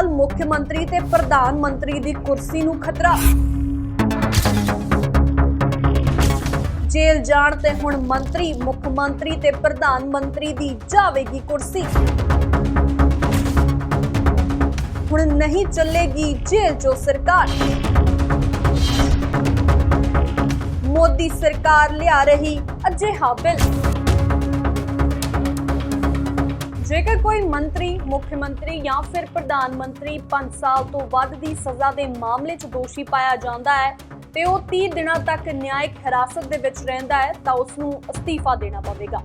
ਸਾਲ ਮੁੱਖ ਮੰਤਰੀ ਤੇ ਪ੍ਰਧਾਨ ਮੰਤਰੀ ਦੀ ਕੁਰਸੀ ਨੂੰ ਖਤਰਾ। ਜੇਲ੍ਹ ਜਾਣ ਤੇ ਹੁਣ ਮੰਤਰੀ, ਮੁੱਖ ਮੰਤਰੀ ਤੇ ਪ੍ਰਧਾਨ ਮੰਤਰੀ ਦੀ ਜਾਵੇਗੀ ਕੁਰਸੀ। ਹੁਣ ਨਹੀਂ ਚੱਲੇਗੀ ਜੇਲ੍ਹ ਚੋਂ ਸਰਕਾਰ। ਮੋਦੀ ਸਰਕਾਰ ਲਿਆ ਰਹੀ ਅਜਿਹਾ ਬਿੱਲ। ਜੇਕਰ ਕੋਈ ਮੰਤਰੀ, ਮੁੱਖ ਮੰਤਰੀ ਜਾਂ ਫਿਰ ਪ੍ਰਧਾਨ ਮੰਤਰੀ 5 ਸਾਲ ਤੋਂ ਵੱਧ ਦੀ ਸਜ਼ਾ ਦੇ ਮਾਮਲੇ 'ਚ ਦੋਸ਼ੀ ਪਾਇਆ ਜਾਂਦਾ ਹੈ ਤੇ ਉਹ 30 ਦਿਨਾਂ ਤੱਕ ਨਿਆਇਕ ਹਿਰਾਸਤ ਦੇ ਵਿੱਚ ਰਹਿੰਦਾ ਹੈ ਤਾਂ ਉਸ ਨੂੰ ਅਸਤੀਫਾ ਦੇਣਾ ਪਵੇਗਾ।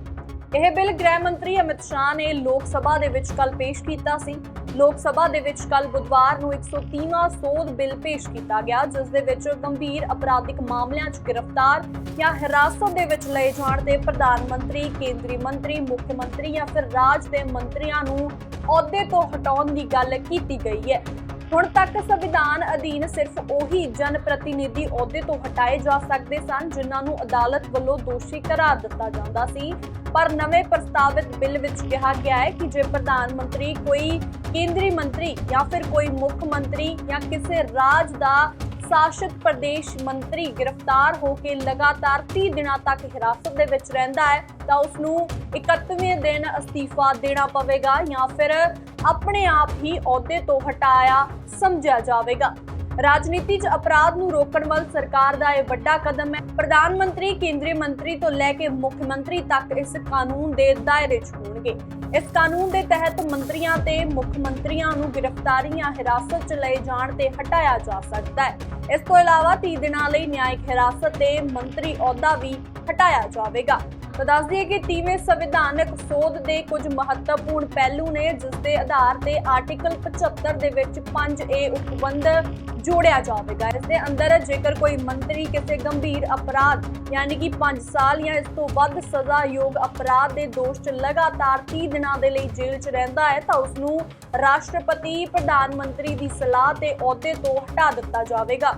ਇਹ ਬਿੱਲ ਗ੍ਰਹਿ ਮੰਤਰੀ ਅਮਿਤ ਸ਼ਾਹ ਨੇ ਲੋਕ ਸਭਾ ਦੇ ਵਿੱਚ ਕੱਲ ਪੇਸ਼ ਕੀਤਾ ਸੀ। ਲੋਕ ਸਭਾ ਦੇ ਵਿੱਚ ਕੱਲ ਬੁੱਧਵਾਰ ਨੂੰ 130ਵਾਂ ਸੋਧ ਬਿੱਲ ਪੇਸ਼ ਕੀਤਾ ਗਿਆ, ਜਿਸ ਦੇ ਵਿੱਚ ਗੰਭੀਰ ਅਪਰਾਧਿਕ ਮਾਮਲਿਆਂ 'ਚ ਗ੍ਰਿਫਤਾਰ ਜਾਂ ਹਿਰਾਸਤ ਦੇ ਵਿੱਚ ਲਏ ਜਾਣ ਦੇ ਪ੍ਰਧਾਨ ਮੰਤਰੀ, ਕੇਂਦਰੀ ਮੰਤਰੀ, ਮੁੱਖ ਮੰਤਰੀ ਜਾਂ ਫਿਰ ਰਾਜ ਦੇ ਮੰਤਰੀਆਂ ਨੂੰ ਅਹੁਦੇ ਤੋਂ ਹਟਾਉਣ ਦੀ ਗੱਲ ਕੀਤੀ ਗਈ ਹੈ। ਹੁਣ ਤੱਕ ਸੰਵਿਧਾਨ ਅਧੀਨ ਸਿਰਫ ਉਹੀ ਜਨ ਪ੍ਰਤੀਨਿਧੀ ਅਹੁਦੇ ਤੋਂ ਹਟਾਏ ਜਾ ਸਕਦੇ ਸਨ, ਜਿਨ੍ਹਾਂ ਨੂੰ ਅਦਾਲਤ ਵੱਲੋਂ ਦੋਸ਼ੀ ਕਰਾਰ ਦਿੱਤਾ ਜਾਂਦਾ ਸੀ। ਪਰ ਨਵੇਂ ਪ੍ਰਸਤਾਵਿਤ ਬਿੱਲ ਵਿੱਚ ਕਿਹਾ ਗਿਆ ਹੈ ਕਿ ਜੇ ਪ੍ਰਧਾਨ ਮੰਤਰੀ ਕੋਈ ਕੇਂਦਰੀ ਮੰਤਰੀ ਜਾਂ ਫਿਰ ਕੋਈ ਮੁੱਖ ਮੰਤਰੀ ਜਾਂ ਕਿਸੇ ਰਾਜ ਦਾ ਸ਼ਾਸਿਤ ਪ੍ਰਦੇਸ਼ ਮੰਤਰੀ ਗ੍ਰਿਫਤਾਰ ਹੋ ਕੇ ਲਗਾਤਾਰ 30 ਦਿਨਾਂ ਤੱਕ ਹਿਰਾਸਤ ਦੇ ਵਿੱਚ ਰਹਿੰਦਾ ਹੈ, ਤਾਂ ਉਸ ਨੂੰ 31ਵੇਂ ਦਿਨ ਅਸਤੀਫਾ ਦੇਣਾ ਪਵੇਗਾ ਜਾਂ ਫਿਰ ਆਪਣੇ ਆਪ ਹੀ ਅਹੁਦੇ ਤੋਂ ਹਟਾਇਆ ਸਮਝਿਆ ਜਾਵੇਗਾ। ਰਾਜਨੀਤੀ 'ਚ ਅਪਰਾਧ ਨੂੰ ਰੋਕਣ ਵੱਲ ਸਰਕਾਰ ਦਾ ਇਹ ਵੱਡਾ ਕਦਮ ਹੈ। ਪ੍ਰਧਾਨ ਮੰਤਰੀ, ਕੇਂਦਰੀ ਮੰਤਰੀ ਤੋਂ ਲੈ ਕੇ ਮੁੱਖ ਮੰਤਰੀ ਤੱਕ ਇਸ ਕਾਨੂੰਨ ਦੇ ਦਾਇਰੇ 'ਚ ਹੋਣਗੇ। ਇਸ ਕਾਨੂੰਨ ਦੇ ਤਹਿਤ ਮੰਤਰੀਆਂ ਤੇ ਮੁੱਖ ਮੰਤਰੀਆਂ ਨੂੰ ਗ੍ਰਿਫਤਾਰੀਆਂ ਹਿਰਾਸਤ 'ਚ ਲਏ ਜਾਣ ਤੇ ਹਟਾਇਆ ਜਾ ਸਕਦਾ ਹੈ। ਇਸ ਤੋਂ ਇਲਾਵਾ 30 ਦਿਨਾਂ ਲਈ ਨਿਆਇਕ ਹਿਰਾਸਤ ਤੇ ਮੰਤਰੀ ਅਹੁਦਾ ਵੀ ਹਟਾਇਆ ਜਾਵੇਗਾ। ਤਾਂ ਦੱਸ ਦਈਏ ਕਿ 30ਵੇਂ ਸੰਵਿਧਾਨਕ ਸੋਧ ਦੇ ਕੁਝ ਮਹੱਤਵਪੂਰਨ ਪਹਿਲੂ ਨੇ, ਜਿਸ ਦੇ ਆਧਾਰ ਤੇ ਆਰਟੀਕਲ 75 ਦੇ ਵਿੱਚ 5A ਉਪਬੰਧ ਜੋੜਿਆ ਜਾਵੇਗਾ। ਇਸ ਦੇ ਅੰਦਰ ਜੇਕਰ ਕੋਈ ਮੰਤਰੀ ਕਿਸੇ ਗੰਭੀਰ ਅਪਰਾਧ, ਯਾਨੀ ਕਿ 5 ਸਾਲ ਜਾਂ ਇਸ ਤੋਂ ਵੱਧ ਸਜ਼ਾ ਯੋਗ ਅਪਰਾਧ ਦੇ ਦੋਸ਼ 'ਚ ਲਗਾਤਾਰ 30 ਦਿਨਾਂ ਦੇ ਲਈ ਜੇਲ੍ਹ 'ਚ ਰਹਿੰਦਾ ਹੈ, ਤਾਂ ਉਸ ਨੂੰ ਰਾਸ਼ਟਰਪਤੀ, ਪ੍ਰਧਾਨ ਮੰਤਰੀ ਦੀ ਸਲਾਹ ਤੇ ਅਹੁਦੇ ਤੋਂ ਹਟਾ ਦਿੱਤਾ ਜਾਵੇਗਾ।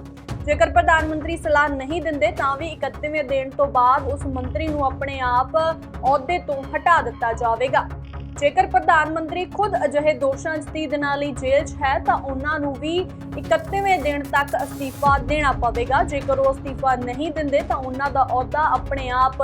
ਜੇਕਰ ਪ੍ਰਧਾਨ ਮੰਤਰੀ ਸਲਾਹ ਨਹੀਂ ਦਿੰਦੇ, ਤਾਂ ਵੀ 31ਵੇਂ ਦਿਨ ਤੋਂ ਬਾਅਦ ਉਸ ਮੰਤਰੀ ਨੂੰ ਆਪਣੇ ਆਪ ਅਹੁਦੇ ਤੋਂ ਹਟਾ ਦਿੱਤਾ ਜਾਵੇਗਾ। ਜੇਕਰ ਪ੍ਰਧਾਨ ਮੰਤਰੀ ਖੁਦ ਅਜਿਹੇ ਦੋਸ਼ਾਂ 'ਚ 30 ਦਿਨਾਂ ਲਈ ਜੇਲ੍ਹ 'ਚ ਹੈ, ਤਾਂ ਉਹਨਾਂ ਨੂੰ ਵੀ 31ਵੇਂ ਦਿਨ ਤੱਕ ਅਸਤੀਫਾ ਦੇਣਾ ਪਵੇਗਾ। ਜੇਕਰ ਉਹ ਅਸਤੀਫਾ ਨਹੀਂ ਦਿੰਦੇ, ਤਾਂ ਉਹਨਾਂ ਦਾ ਅਹੁਦਾ ਆਪਣੇ ਆਪ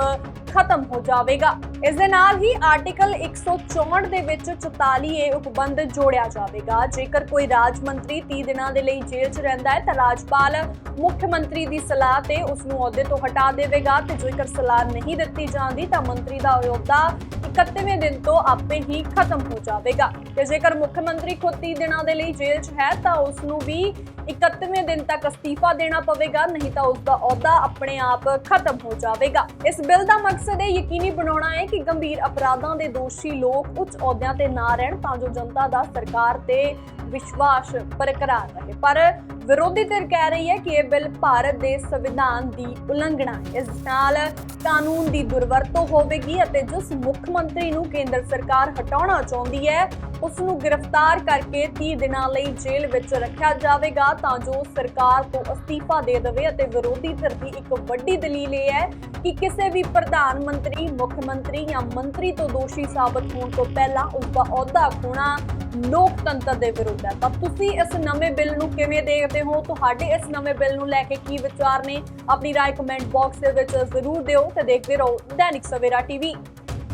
ਖਤਮ ਹੋ ਜਾਵੇਗਾ। ਇਸ ਦੇ ਨਾਲ ਹੀ ਆਰਟੀਕਲ 164 ਦੇ ਵਿੱਚ 44 ਏ ਉਪਬੰਧ ਜੋੜਿਆ ਜਾਵੇਗਾ। ਜੇਕਰ ਕੋਈ ਰਾਜ ਮੰਤਰੀ 30 ਦਿਨਾਂ ਦੇ ਲਈ ਜੇਲ੍ਹ 'ਚ ਰਹਿੰਦਾ ਹੈ, ਤਾਂ ਰਾਜਪਾਲ ਮੁੱਖ ਮੰਤਰੀ ਦੀ ਸਲਾਹ ਤੇ ਉਸ ਨੂੰ ਅਹੁਦੇ ਤੋਂ ਹਟਾ ਦੇਵੇਗਾ ਤੇ ਜੇਕਰ ਸਲਾਹ ਨਹੀਂ ਦਿੱਤੀ ਜਾਂਦੀ, ਤਾਂ ਮੰਤਰੀ ਦਾ ਅਹੁਦਾ 31ਵੇਂ ਦਿਨ ਤੋਂ ਆਪੇ ਹੀ ਖਤਮ ਹੋ ਜਾਵੇਗਾ। ਤੇ ਜੇਕਰ ਮੁੱਖ ਮੰਤਰੀ ਖੁਦ 30 ਦਿਨਾਂ ਦੇ ਲਈ ਜੇਲ੍ਹ 'ਚ ਹੈ, ਤਾਂ ਉਸ ਨੂੰ ਵੀ 31ਵੇਂ ਦਿਨ ਤੱਕ ਅਸਤੀਫਾ ਦੇਣਾ ਪਵੇਗਾ, ਨਹੀਂ ਤਾਂ ਉਸ ਦਾ ਅਹੁਦਾ ਆਪਣੇ ਆਪ ਖਤਮ ਹੋ ਜਾਵੇਗਾ। ਇਸ ਬਿੱਲ ਦਾ ਮਕਸਦ ਇਹ ਯਕੀਨੀ ਬਣਾਉਣਾ ਹੈ ਕਿ ਗੰਭੀਰ ਅਪਰਾਧਾਂ ਦੇ ਦੋਸ਼ੀ ਲੋਕ ਉੱਚ ਅਹੁਦਿਆਂ ਤੇ ਨਾ ਰਹਿਣ ਤਾਂ ਜੋ ਜਨਤਾ ਦਾ ਸਰਕਾਰ ਤੇ ਵਿਸ਼ਵਾਸ ਬਰਕਰਾਰ ਰਹੇ। ਪਰ ਵਿਰੋਧੀ ਧਿਰ ਕਹਿ ਰਹੀ ਹੈ ਕਿ ਇਹ ਬਿੱਲ ਭਾਰਤ ਦੇ ਸੰਵਿਧਾਨ ਦੀ ਉਲੰਘਣਾ ਹੈ। ਇਸ ਨਾਲ ਕਾਨੂੰਨ ਦੀ ਦੁਰਵਰਤੋਂ ਹੋਵੇਗੀ ਅਤੇ ਜਿਸ ਮੁੱਖ ਮੰਤਰੀ ਨੂੰ ਕੇਂਦਰ ਸਰਕਾਰ ਹਟਾਉਣਾ ਚਾਹੁੰਦੀ ਹੈ ਉਸ ਨੂੰ ਗ੍ਰਿਫਤਾਰ ਕਰਕੇ 30 ਦਿਨਾਂ ਲਈ ਜੇਲ੍ਹ ਵਿੱਚ ਰੱਖਿਆ ਜਾਵੇਗਾ ਤਾਂ ਜੋ ਸਰਕਾਰ ਤੋਂ ਅਸਤੀਫਾ ਦੇ ਦੇਵੇ ਅਤੇ ਵਿਰੋਧੀ ਧਿਰ ਦੀ ਇੱਕ ਵੱਡੀ ਦਲੀਲ ਇਹ ਹੈ ਕਿ ਕਿਸੇ ਵੀ ਪ੍ਰਧਾਨ ਮੰਤਰੀ, ਮੁੱਖ ਮੰਤਰੀ ਜਾਂ ਮੰਤਰੀ ਤੋਂ ਦੋਸ਼ੀ ਸਾਬਤ ਹੋਣ ਤੋਂ ਪਹਿਲਾਂ ਉਸ ਦਾ ਅਹੁਦਾ ਖੋਣਾ ਲੋਕਤੰਤਰ ਦੇ ਵਿਰੁੱਧ ਹੈ। ਤਾਂ ਤੁਸੀਂ ਇਸ ਨਵੇਂ ਬਿੱਲ ਨੂੰ ਕਿਵੇਂ ਦੇਖਦੇ ਹੋ ਤੁਹਾਡੇ ਇਸ ਨਵੇਂ ਬਿੱਲ ਨੂੰ ਲੈ ਕੇ ਕੀ ਵਿਚਾਰ ਨੇ ਆਪਣੀ رائے ਕਮੈਂਟ ਬਾਕਸ ਦੇ ਵਿੱਚ ਜ਼ਰੂਰ ਦਿਓ ਤੇ ਦੇਖਦੇ ਰਹੋ ਦੈਨਿਕ ਸਵੇਰਾ ਟੀਵੀ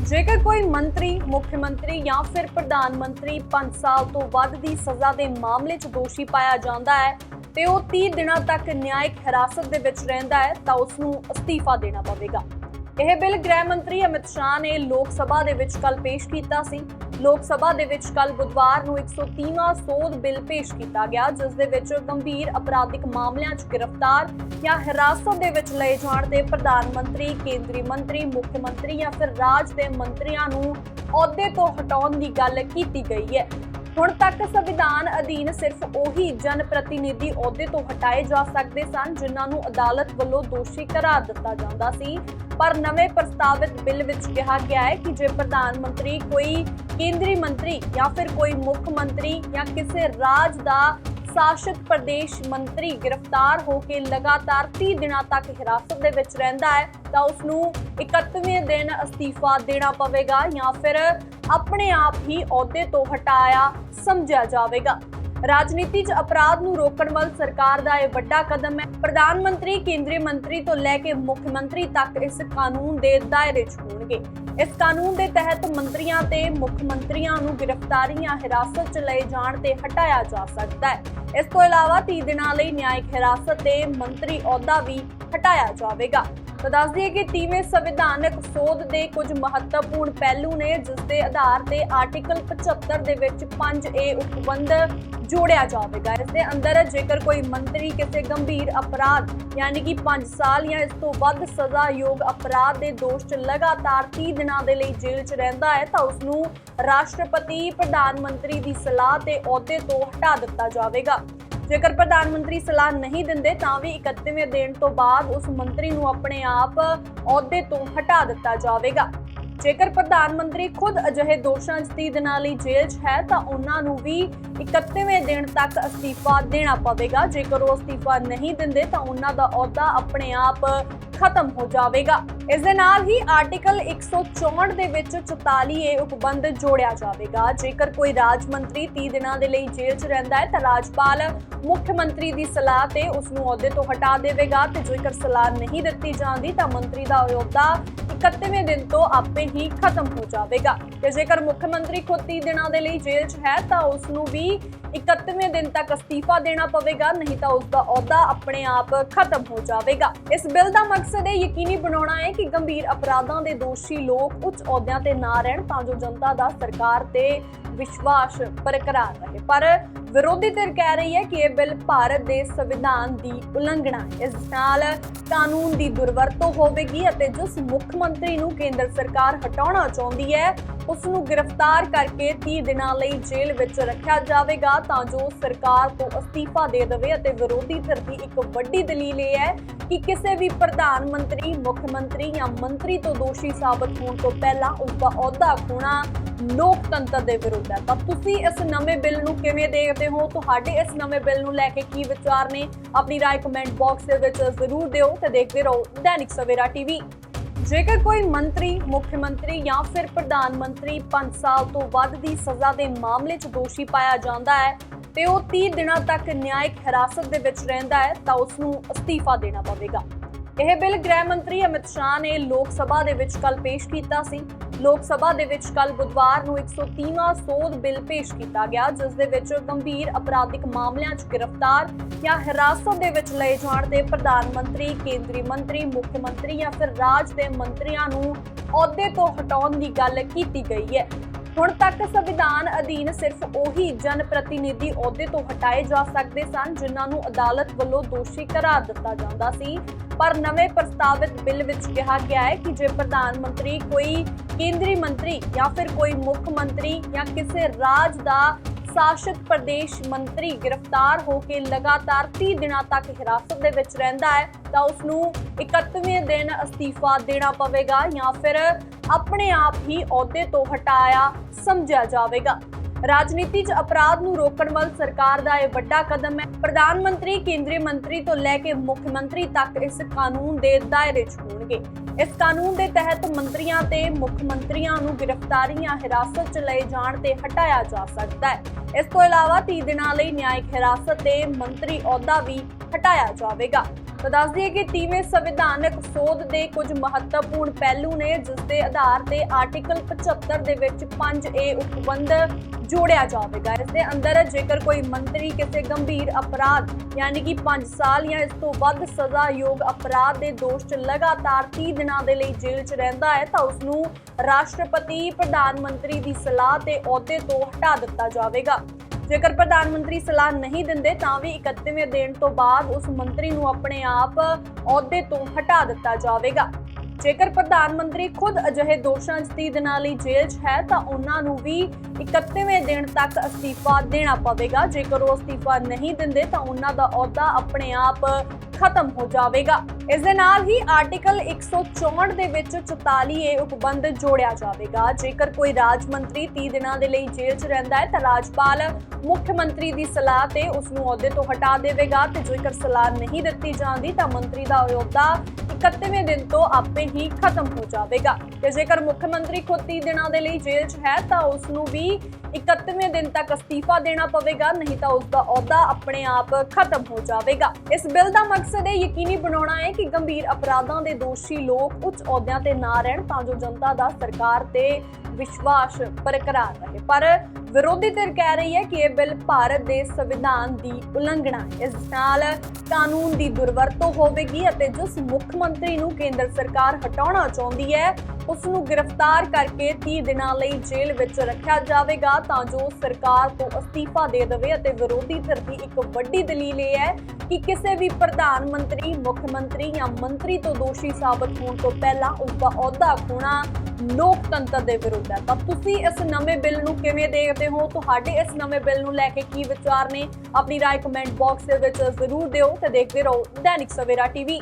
ਜੇਕਰ ਕੋਈ ਮੰਤਰੀ ਮੁੱਖ ਮੰਤਰੀ ਜਾਂ ਫਿਰ ਪ੍ਰਧਾਨ ਮੰਤਰੀ 5 ਸਾਲ ਤੋਂ ਵੱਧ ਦੀ ਸਜ਼ਾ ਦੇ ਮਾਮਲੇ 'ਚ ਦੋਸ਼ੀ ਪਾਇਆ ਜਾਂਦਾ ਹੈ ਤੇ ਉਹ 30 ਦਿਨਾਂ ਤੱਕ ਨਿਆਇਕ ਹਿਰਾਸਤ ਦੇ ਵਿੱਚ ਰਹਿੰਦਾ ਹੈ ਤਾਂ ਉਸ ਨੂੰ ਅਸਤੀਫਾ ਦੇਣਾ ਪਵੇਗਾ ਇਹ ਬਿੱਲ ਗ੍ਰਹਿ ਮੰਤਰੀ ਅਮਿਤ ਸ਼ਾਹ ਨੇ ਲੋਕ ਸਭਾ ਦੇ ਵਿੱਚ ਕੱਲ ਪੇਸ਼ ਕੀਤਾ ਸੀ ਲੋਕ ਸਭਾ ਦੇ ਵਿੱਚ ਕੱਲ ਬੁੱਧਵਾਰ ਨੂੰ 130ਵਾਂ ਸੋਧ ਬਿੱਲ ਪੇਸ਼ ਕੀਤਾ ਗਿਆ, ਜਿਸ ਦੇ ਵਿੱਚ ਗੰਭੀਰ ਅਪਰਾਧਿਕ ਮਾਮਲਿਆਂ 'ਚ ਗ੍ਰਿਫਤਾਰ ਜਾਂ ਹਿਰਾਸਤ ਦੇ ਵਿੱਚ ਲਏ ਜਾਣ ਦੇ ਪ੍ਰਧਾਨ ਮੰਤਰੀ, ਕੇਂਦਰੀ ਮੰਤਰੀ, ਮੁੱਖ ਮੰਤਰੀ ਜਾਂ ਫਿਰ ਰਾਜ ਦੇ ਮੰਤਰੀਆਂ ਨੂੰ ਅਹੁਦੇ ਤੋਂ ਹਟਾਉਣ ਦੀ ਗੱਲ ਕੀਤੀ ਗਈ ਹੈ। ਹੁਣ ਤੱਕ ਸੰਵਿਧਾਨ ਅਧੀਨ ਸਿਰਫ ਉਹੀ ਜਨ ਪ੍ਰਤੀਨਿਧੀ ਅਹੁਦੇ ਤੋਂ ਹਟਾਏ ਜਾ ਸਕਦੇ ਸਨ, ਜਿਨ੍ਹਾਂ ਨੂੰ ਅਦਾਲਤ ਵੱਲੋਂ ਦੋਸ਼ੀ ਕਰਾਰ ਦਿੱਤਾ ਜਾਂਦਾ ਸੀ। ਪਰ ਨਵੇਂ ਪ੍ਰਸਤਾਵਿਤ ਬਿੱਲ ਵਿੱਚ ਕਿਹਾ ਗਿਆ ਹੈ ਕਿ ਜੇ ਪ੍ਰਧਾਨ ਮੰਤਰੀ ਕੋਈ ਕੇਂਦਰੀ ਮੰਤਰੀ ਜਾਂ ਫਿਰ ਕੋਈ ਮੁੱਖ ਮੰਤਰੀ ਜਾਂ ਕਿਸੇ ਰਾਜ ਦਾ ਸ਼ਾਸਿਤ ਪ੍ਰਦੇਸ਼ ਮੰਤਰੀ ਗ੍ਰਿਫਤਾਰ ਹੋ ਕੇ ਲਗਾਤਾਰ 30 ਦਿਨਾਂ ਤੱਕ ਹਿਰਾਸਤ ਦੇ ਵਿੱਚ ਰਹਿੰਦਾ ਹੈ, ਤਾਂ ਉਸ ਨੂੰ 31ਵੇਂ ਦਿਨ ਅਸਤੀਫਾ ਦੇਣਾ ਪਵੇਗਾ ਜਾਂ ਫਿਰ ਆਪਣੇ ਆਪ ਹੀ ਅਹੁਦੇ ਤੋਂ ਹਟਾਇਆ ਸਮਝਿਆ ਜਾਵੇਗਾ। ਰਾਜਨੀਤੀ 'ਚ ਅਪਰਾਧ ਨੂੰ ਰੋਕਣ ਵੱਲ ਸਰਕਾਰ ਦਾ ਇਹ ਵੱਡਾ ਕਦਮ ਹੈ। ਪ੍ਰਧਾਨ ਮੰਤਰੀ, ਕੇਂਦਰੀ ਮੰਤਰੀ ਤੋਂ ਲੈ ਕੇ ਮੁੱਖ ਮੰਤਰੀ ਤੱਕ ਇਸ ਕਾਨੂੰਨ ਦੇ ਦਾਇਰੇ 'ਚ ਹੋਣਗੇ। ਇਸ ਕਾਨੂੰਨ ਦੇ ਤਹਿਤ ਮੰਤਰੀਆਂ ਤੇ ਮੁੱਖ ਮੰਤਰੀਆਂ ਨੂੰ ਗ੍ਰਿਫਤਾਰੀਆਂ ਹਿਰਾਸਤ 'ਚ ਲਏ ਜਾਣ ਤੇ ਹਟਾਇਆ ਜਾ ਸਕਦਾ ਹੈ। ਇਸ ਤੋਂ ਇਲਾਵਾ 30 ਦਿਨਾਂ ਲਈ ਨਿਆਇਕ ਹਿਰਾਸਤ ਤੇ ਮੰਤਰੀ ਅਹੁਦਾ ਵੀ ਹਟਾਇਆ ਜਾਵੇਗਾ। ਤਾਂ ਦੱਸ ਦਈਏ ਕਿ 30ਵੇਂ ਸੰਵਿਧਾਨਕ ਸੋਧ ਦੇ ਕੁਝ ਮਹੱਤਵਪੂਰਨ ਪਹਿਲੂ ਨੇ, ਜਿਸ ਦੇ ਆਧਾਰ ਤੇ ਆਰਟੀਕਲ 75 ਦੇ ਵਿੱਚ 5A ਉਪਬੰਧ ਜੋੜਿਆ ਜਾਵੇਗਾ। ਇਸ ਦੇ ਅੰਦਰ ਜੇਕਰ ਕੋਈ ਮੰਤਰੀ ਕਿਸੇ ਗੰਭੀਰ ਅਪਰਾਧ, ਯਾਨੀ ਕਿ 5 ਸਾਲ ਜਾਂ ਇਸ ਤੋਂ ਵੱਧ ਸਜ਼ਾ ਯੋਗ ਅਪਰਾਧ ਦੇ ਦੋਸ਼ 'ਚ ਲਗਾਤਾਰ 30 ਦਿਨਾਂ ਦੇ ਲਈ ਜੇਲ੍ਹ 'ਚ ਰਹਿੰਦਾ ਹੈ, ਤਾਂ ਉਸ ਨੂੰ ਰਾਸ਼ਟਰਪਤੀ, ਪ੍ਰਧਾਨ ਮੰਤਰੀ ਦੀ ਸਲਾਹ ਤੇ ਅਹੁਦੇ ਤੋਂ ਹਟਾ ਦਿੱਤਾ ਜਾਵੇਗਾ। ਜੇਕਰ ਪ੍ਰਧਾਨ ਮੰਤਰੀ ਸਲਾਹ ਨਹੀਂ ਦਿੰਦੇ, ਤਾਂ ਵੀ 31ਵੇਂ ਦਿਨ ਤੋਂ ਬਾਅਦ ਉਸ ਮੰਤਰੀ ਨੂੰ ਆਪਣੇ ਆਪ ਅਹੁਦੇ ਤੋਂ ਹਟਾ ਦਿੱਤਾ ਜਾਵੇਗਾ। ਜੇਕਰ ਪ੍ਰਧਾਨ ਮੰਤਰੀ ਖੁਦ ਅਜਿਹੇ ਦੋਸ਼ਾਂ 'ਚ 30 ਦਿਨਾਂ ਲਈ ਜੇਲ੍ਹ 'ਚ ਹੈ, ਤਾਂ ਉਹਨਾਂ ਨੂੰ ਵੀ 31ਵੇਂ ਦਿਨ ਤੱਕ ਅਸਤੀਫਾ ਦੇਣਾ ਪਵੇਗਾ। ਜੇਕਰ ਉਹ ਅਸਤੀਫਾ ਨਹੀਂ ਦਿੰਦੇ, ਤਾਂ ਉਹਨਾਂ ਦਾ ਅਹੁਦਾ ਆਪਣੇ ਆਪ ਖਤਮ ਹੋ ਜਾਵੇਗਾ। ਇਸ ਦੇ ਨਾਲ ਹੀ ਆਰਟੀਕਲ 164 ਦੇ ਵਿੱਚ 44 ਉਪਬੰਧ ਜੋੜਿਆ ਜਾਵੇਗਾ। ਜੇਕਰ ਕੋਈ ਰਾਜ ਮੰਤਰੀ 30 ਦਿਨਾਂ ਦੇ ਲਈ ਜੇਲ੍ਹ 'ਚ ਰਹਿੰਦਾ ਹੈ, ਤਾਂ ਰਾਜਪਾਲ ਮੁੱਖ ਮੰਤਰੀ ਦੀ ਸਲਾਹ ਤੇ ਉਸ ਨੂੰ ਅਹੁਦੇ ਤੋਂ ਹਟਾ ਦੇਵੇਗਾ ਤੇ ਜੇਕਰ ਸਲਾਹ ਨਹੀਂ ਦਿੱਤੀ ਜਾਂਦੀ, ਤਾਂ ਮੰਤਰੀ ਦਾ ਅਹੁਦਾ 31ਵੇਂ ਦਿਨ ਤੋਂ ਆਪੇ ਹੀ ਖਤਮ ਹੋ ਜਾਵੇਗਾ। ਤੇ ਜੇਕਰ ਮੁੱਖ ਮੰਤਰੀ ਖੁਦ 30 ਦਿਨਾਂ ਦੇ ਲਈ ਜੇਲ੍ਹ 'ਚ ਹੈ, ਤਾਂ ਉਸ ਨੂੰ ਵੀ 31ਵੇਂ ਦਿਨ ਤੱਕ ਅਸਤੀਫਾ ਦੇਣਾ ਪਵੇਗਾ, ਨਹੀਂ ਤਾਂ ਉਸ ਦਾ ਅਹੁਦਾ ਆਪਣੇ ਆਪ ਖਤਮ ਹੋ ਜਾਵੇਗਾ। ਇਸ ਬਿੱਲ ਦਾ ਮਕਸਦ ਇਹ ਯਕੀਨੀ ਬਣਾਉਣਾ ਹੈ ਕਿ ਗੰਭੀਰ ਅਪਰਾਧਾਂ ਦੇ ਦੋਸ਼ੀ ਲੋਕ ਉੱਚ ਅਹੁਦਿਆਂ ਤੇ ਨਾ ਰਹਿਣ ਤਾਂ ਜੋ ਜਨਤਾ ਦਾ ਸਰਕਾਰ ਤੇ ਵਿਸ਼ਵਾਸ ਬਰਕਰਾਰ ਰਹੇ। ਪਰ ਵਿਰੋਧੀ ਧਿਰ ਕਹਿ ਰਹੀ ਹੈ ਕਿ ਇਹ ਬਿੱਲ ਭਾਰਤ ਦੇ ਸੰਵਿਧਾਨ ਦੀ ਉਲੰਘਣਾ ਹੈ। ਇਸ ਨਾਲ ਕਾਨੂੰਨ ਦੀ ਦੁਰਵਰਤੋਂ ਹੋਵੇਗੀ ਅਤੇ ਜਿਸ ਮੁੱਖ ਮੰਤਰੀ ਨੂੰ ਕੇਂਦਰ ਸਰਕਾਰ ਹਟਾਉਣਾ ਚਾਹੁੰਦੀ ਹੈ ਉਸ ਨੂੰ ਗ੍ਰਿਫਤਾਰ ਕਰਕੇ 30 ਦਿਨਾਂ ਲਈ ਜੇਲ੍ਹ ਵਿੱਚ ਰੱਖਿਆ ਜਾਵੇਗਾ ਤਾਂ ਜੋ ਸਰਕਾਰ ਤੋਂ ਅਸਤੀਫਾ ਦੇ ਦੇਵੇ ਅਤੇ ਵਿਰੋਧੀ ਧਿਰ ਦੀ ਇੱਕ ਵੱਡੀ ਦਲੀਲ ਇਹ ਹੈ ਕਿ ਕਿਸੇ ਵੀ ਪ੍ਰਧਾਨ ਮੰਤਰੀ ਮੁੱਖ ਮੰਤਰੀ ਜਾਂ ਮੰਤਰੀ ਤੋਂ ਦੋਸ਼ੀ ਸਾਬਤ ਹੋਣ ਤੋਂ ਪਹਿਲਾਂ ਉਸ ਦਾ ਅਹੁਦਾ ਖੋਣਾ ਲੋਕਤੰਤਰ ਦੇ ਵਿਰੁੱਧ ਹੈ ਤਾਂ ਤੁਸੀਂ ਇਸ ਨਵੇਂ ਬਿੱਲ ਨੂੰ ਕਿਵੇਂ ਦੇਖਦੇ ਹੋ ਤੁਹਾਡੇ ਇਸ ਨਵੇਂ ਬਿੱਲ ਨੂੰ ਲੈ ਕੇ ਕੀ ਵਿਚਾਰ ਨੇ ਆਪਣੀ رائے ਕਮੈਂਟ ਬਾਕਸ ਦੇ ਵਿੱਚ ਜ਼ਰੂਰ ਦਿਓ ਤੇ ਦੇਖਦੇ ਰਹੋ ਦੈਨਿਕ ਸਵੇਰਾ ਟੀਵੀ ਜੇਕਰ ਕੋਈ ਮੰਤਰੀ, ਮੁੱਖ ਮੰਤਰੀ ਜਾਂ ਫਿਰ ਪ੍ਰਧਾਨ ਮੰਤਰੀ 5 ਸਾਲ ਤੋਂ ਵੱਧ ਦੀ ਸਜ਼ਾ ਦੇ ਮਾਮਲੇ 'ਚ ਦੋਸ਼ੀ ਪਾਇਆ ਜਾਂਦਾ ਹੈ ਤੇ ਉਹ 30 ਦਿਨਾਂ ਤੱਕ ਨਿਆਇਕ ਹਿਰਾਸਤ ਦੇ ਵਿੱਚ ਰਹਿੰਦਾ ਹੈ ਤਾਂ ਉਸ ਨੂੰ ਅਸਤੀਫਾ ਦੇਣਾ ਪਵੇਗਾ। ਇਹ ਬਿੱਲ ਗ੍ਰਹਿ ਮੰਤਰੀ ਅਮਿਤ ਸ਼ਾਹ ਨੇ ਲੋਕ ਸਭਾ ਦੇ ਵਿੱਚ ਕੱਲ ਪੇਸ਼ ਕੀਤਾ ਸੀ। ਲੋਕ ਸਭਾ ਦੇ ਵਿੱਚ ਕੱਲ ਬੁੱਧਵਾਰ ਨੂੰ 130ਵਾਂ ਸੋਧ ਬਿੱਲ ਪੇਸ਼ ਕੀਤਾ ਗਿਆ, ਜਿਸ ਦੇ ਵਿੱਚ ਗੰਭੀਰ ਅਪਰਾਧਿਕ ਮਾਮਲਿਆਂ 'ਚ ਗ੍ਰਿਫਤਾਰ ਜਾਂ ਹਿਰਾਸਤ ਦੇ ਵਿੱਚ ਲਏ ਜਾਣ ਦੇ ਪ੍ਰਧਾਨ ਮੰਤਰੀ, ਕੇਂਦਰੀ ਮੰਤਰੀ, ਮੁੱਖ ਮੰਤਰੀ ਜਾਂ ਫਿਰ ਰਾਜ ਦੇ ਮੰਤਰੀਆਂ ਨੂੰ ਅਹੁਦੇ ਤੋਂ ਹਟਾਉਣ ਦੀ ਗੱਲ ਕੀਤੀ ਗਈ ਹੈ। ਹੁਣ ਤੱਕ ਸੰਵਿਧਾਨ ਅਧੀਨ ਸਿਰਫ ਉਹੀ ਜਨ ਪ੍ਰਤੀਨਿਧੀ ਅਹੁਦੇ ਤੋਂ ਹਟਾਏ ਜਾ ਸਕਦੇ ਸਨ, ਜਿਨ੍ਹਾਂ ਨੂੰ ਅਦਾਲਤ ਵੱਲੋਂ ਦੋਸ਼ੀ ਕਰਾਰ ਦਿੱਤਾ ਜਾਂਦਾ ਸੀ। ਪਰ ਨਵੇਂ ਪ੍ਰਸਤਾਵਿਤ ਬਿੱਲ ਵਿੱਚ ਕਿਹਾ ਗਿਆ ਹੈ ਕਿ ਜੇ ਪ੍ਰਧਾਨ ਮੰਤਰੀ ਕੋਈ ਕੇਂਦਰੀ ਮੰਤਰੀ ਜਾਂ ਫਿਰ ਕੋਈ ਮੁੱਖ ਮੰਤਰੀ ਜਾਂ ਕਿਸੇ ਰਾਜ ਦਾ ਸ਼ਾਸਿਤ ਪ੍ਰਦੇਸ਼ ਮੰਤਰੀ ਗ੍ਰਿਫਤਾਰ ਹੋ ਕੇ ਲਗਾਤਾਰ 30 ਦਿਨਾਂ ਤੱਕ ਹਿਰਾਸਤ ਦੇ ਵਿੱਚ ਰਹਿੰਦਾ ਹੈ, ਤਾਂ ਉਸ ਨੂੰ 31ਵੇਂ ਦਿਨ ਅਸਤੀਫਾ ਦੇਣਾ ਪਵੇਗਾ ਜਾਂ ਫਿਰ ਆਪਣੇ ਆਪ ਹੀ ਅਹੁਦੇ ਤੋਂ ਹਟਾਇਆ ਸਮਝਿਆ ਜਾਵੇਗਾ। ਰਾਜਨੀਤੀ 'ਚ ਅਪਰਾਧ ਨੂੰ ਰੋਕਣ ਵੱਲ ਸਰਕਾਰ ਦਾ ਇਹ ਵੱਡਾ ਕਦਮ ਹੈ। ਪ੍ਰਧਾਨ ਮੰਤਰੀ, ਕੇਂਦਰੀ ਮੰਤਰੀ ਤੋਂ ਲੈ ਕੇ ਮੁੱਖ ਮੰਤਰੀ ਤੱਕ ਇਸ ਕਾਨੂੰਨ ਦੇ ਦਾਇਰੇ 'ਚ ਹੋਣਗੇ। ਇਸ ਕਾਨੂੰਨ ਦੇ ਤਹਿਤ ਮੰਤਰੀਆਂ ਤੇ ਮੁੱਖ ਮੰਤਰੀਆਂ ਨੂੰ ਗ੍ਰਿਫਤਾਰੀਆਂ ਹਿਰਾਸਤ 'ਚ ਲਏ ਜਾਣ ਤੇ ਹਟਾਇਆ ਜਾ ਸਕਦਾ ਹੈ। ਇਸ ਤੋਂ ਇਲਾਵਾ 30 ਦਿਨਾਂ ਲਈ ਨਿਆਇਕ ਹਿਰਾਸਤ ਤੇ ਮੰਤਰੀ ਅਹੁਦਾ ਵੀ ਹਟਾਇਆ ਜਾਵੇਗਾ। ਤਾਂ ਦੱਸ ਦਈਏ ਕਿ 30ਵੇਂ ਸੰਵਿਧਾਨਕ ਸੋਧ ਦੇ ਕੁਝ ਮਹੱਤਵਪੂਰਨ ਪਹਿਲੂ ਨੇ, ਜਿਸ ਦੇ ਆਧਾਰ ਤੇ ਆਰਟੀਕਲ 75 ਦੇ ਵਿੱਚ 5A ਉਪਬੰਧ ਜੋੜਿਆ ਜਾਵੇਗਾ। ਇਸ ਦੇ ਅੰਦਰ ਜੇਕਰ ਕੋਈ ਮੰਤਰੀ ਕਿਸੇ ਗੰਭੀਰ ਅਪਰਾਧ, ਯਾਨੀ ਕਿ 5 ਸਾਲ ਜਾਂ ਇਸ ਤੋਂ ਵੱਧ ਸਜ਼ਾ ਯੋਗ ਅਪਰਾਧ ਦੇ ਦੋਸ਼ 'ਚ ਲਗਾਤਾਰ 30 ਦਿਨਾਂ ਦੇ ਲਈ ਜੇਲ੍ਹ 'ਚ ਰਹਿੰਦਾ ਹੈ, ਤਾਂ ਉਸ ਨੂੰ ਰਾਸ਼ਟਰਪਤੀ, ਪ੍ਰਧਾਨ ਮੰਤਰੀ ਦੀ ਸਲਾਹ ਤੇ ਅਹੁਦੇ ਤੋਂ ਹਟਾ ਦਿੱਤਾ ਜਾਵੇਗਾ। ਜੇਕਰ ਪ੍ਰਧਾਨ ਮੰਤਰੀ ਸਲਾਹ ਨਹੀਂ ਦਿੰਦੇ, ਤਾਂ ਵੀ 31ਵੇਂ ਦੇਣ ਤੋਂ ਬਾਅਦ ਉਸ ਮੰਤਰੀ ਨੂੰ ਆਪਣੇ ਆਪ ਅਹੁਦੇ ਤੋਂ ਹਟਾ ਦਿੱਤਾ ਜਾਵੇਗਾ। ਜੇਕਰ ਪ੍ਰਧਾਨ ਮੰਤਰੀ ਖੁਦ ਅਜਿਹੇ ਦੋਸ਼ਾਂ 'ਚ 30 ਦਿਨਾਂ ਲਈ ਜੇਲ੍ਹ 'ਚ ਹੈ, ਤਾਂ ਉਹਨਾਂ ਨੂੰ ਵੀ 31ਵੇਂ ਦਿਨ ਤੱਕ ਅਸਤੀਫਾ ਦੇਣਾ ਪਵੇਗਾ। ਜੇਕਰ ਉਹ ਅਸਤੀਫਾ ਨਹੀਂ ਦਿੰਦੇ, ਤਾਂ ਉਹਨਾਂ ਦਾ ਅਹੁਦਾ ਆਪਣੇ ਆਪ ਖਤਮ ਹੋ ਜਾਵੇਗਾ। ਇਸ ਦੇ ਨਾਲ ਹੀ ਆਰਟੀਕਲ 164 ਦੇ ਵਿੱਚ 44 ਏ ਉਪਬੰਧ ਜੋੜਿਆ ਜਾਵੇਗਾ। ਜੇਕਰ ਕੋਈ ਰਾਜ ਮੰਤਰੀ 30 ਦਿਨਾਂ ਦੇ ਲਈ ਜੇਲ੍ਹ 'ਚ ਰਹਿੰਦਾ ਹੈ, ਤਾਂ ਰਾਜਪਾਲ ਮੁੱਖ ਮੰਤਰੀ ਦੀ ਸਲਾਹ ਤੇ ਉਸ ਨੂੰ ਅਹੁਦੇ ਤੋਂ ਹਟਾ ਦੇਵੇਗਾ ਤੇ ਜੇਕਰ ਸਲਾਹ ਨਹੀਂ ਦਿੱਤੀ ਜਾਂਦੀ, ਤਾਂ ਮੰਤਰੀ ਦਾ ਅਹੁਦਾ 31ਵੇਂ ਦਿਨ ਤੋਂ ਆਪੇ ਹੀ ਖਤਮ ਹੋ ਜਾਵੇਗਾ। ਤੇ ਜੇਕਰ ਮੁੱਖ ਮੰਤਰੀ ਖੁਦ 30 ਦਿਨਾਂ ਦੇ ਲਈ ਜੇਲ੍ਹ 'ਚ ਹੈ ਤਾਂ ਉਸ ਨੂੰ ਵੀ 31ਵੇਂ ਦਿਨ ਤੱਕ ਅਸਤੀਫਾ ਦੇਣਾ ਪਵੇਗਾ, ਨਹੀਂ ਤਾਂ ਉਸ ਦਾ ਅਹੁਦਾ ਆਪਣੇ ਆਪ ਖਤਮ ਹੋ ਜਾਵੇਗਾ। ਇਸ ਬਿੱਲ ਦਾ ਮਕਸਦ ਇਹ ਯਕੀਨੀ ਬਣਾਉਣਾ ਹੈ ਕਿ ਗੰਭੀਰ ਅਪਰਾਧਾਂ ਦੇ ਦੋਸ਼ੀ ਲੋਕ ਉੱਚ ਅਹੁਦਿਆਂ ਤੇ ਨਾ ਰਹਿਣ ਤਾਂ ਜੋ ਜਨਤਾ ਦਾ ਸਰਕਾਰ ਤੇ ਵਿਸ਼ਵਾਸ ਬਰਕਰਾਰ ਰਹੇ। ਪਰ ਵਿਰੋਧੀ ਧਿਰ ਕਹਿ ਰਹੀ ਹੈ ਕਿ ਇਹ ਬਿੱਲ ਭਾਰਤ ਦੇ ਸੰਵਿਧਾਨ ਦੀ ਉਲੰਘਣਾ ਹੈ। ਇਸ ਨਾਲ ਕਾਨੂੰਨ ਦੀ ਦੁਰਵਰਤੋਂ ਹੋਵੇਗੀ ਅਤੇ ਜਿਸ ਮੁੱਖ ਮੰਤਰੀ ਨੂੰ ਕੇਂਦਰ ਸਰਕਾਰ ਹਟਾਉਣਾ ਚਾਹੁੰਦੀ ਹੈ ਉਸ ਨੂੰ ਗ੍ਰਿਫਤਾਰ ਕਰਕੇ 30 ਦਿਨਾਂ ਲਈ ਜੇਲ੍ਹ ਵਿੱਚ ਰੱਖਿਆ ਜਾਵੇਗਾ। ਤਾਂ ਜੋ ਸਰਕਾਰ ਤੋਂ ਅਸਤੀਫਾ ਦੇ ਦੇਵੇ ਅਤੇ ਵਿਰੋਧੀ ਧਿਰ ਦੀ ਇੱਕ ਵੱਡੀ ਦਲੀਲ ਇਹ ਹੈ ਕਿ ਕਿਸੇ ਵੀ ਪ੍ਰਧਾਨ ਮੰਤਰੀ, ਮੁੱਖ ਮੰਤਰੀ ਜਾਂ ਮੰਤਰੀ ਤੋਂ ਦੋਸ਼ੀ ਸਾਬਤ ਹੋਣ ਤੋਂ ਪਹਿਲਾਂ ਉਸ ਦਾ ਅਹੁਦਾ ਖੋਣਾ ਲੋਕਤੰਤਰ ਦੇ ਵਿਰੁੱਧ ਹੈ। ਤਾਂ ਤੁਸੀਂ ਇਸ ਨਵੇਂ ਬਿੱਲ ਨੂੰ ਕਿਵੇਂ ਦੇਖਦੇ ਹੋ? ਤੁਹਾਡੇ ਇਸ ਨਵੇਂ ਬਿੱਲ ਨੂੰ ਲੈ ਕੇ ਕੀ ਵਿਚਾਰ ਨੇ? ਆਪਣੀ ਰਾਏ ਕਮੈਂਟ ਬਾਕਸ ਦੇ ਵਿੱਚ ਜ਼ਰੂਰ ਦਿਓ ਤੇ ਦੇਖਦੇ ਰਹੋ ਦੈਨਿਕ ਸਵੇਰਾ ਟੀਵੀ।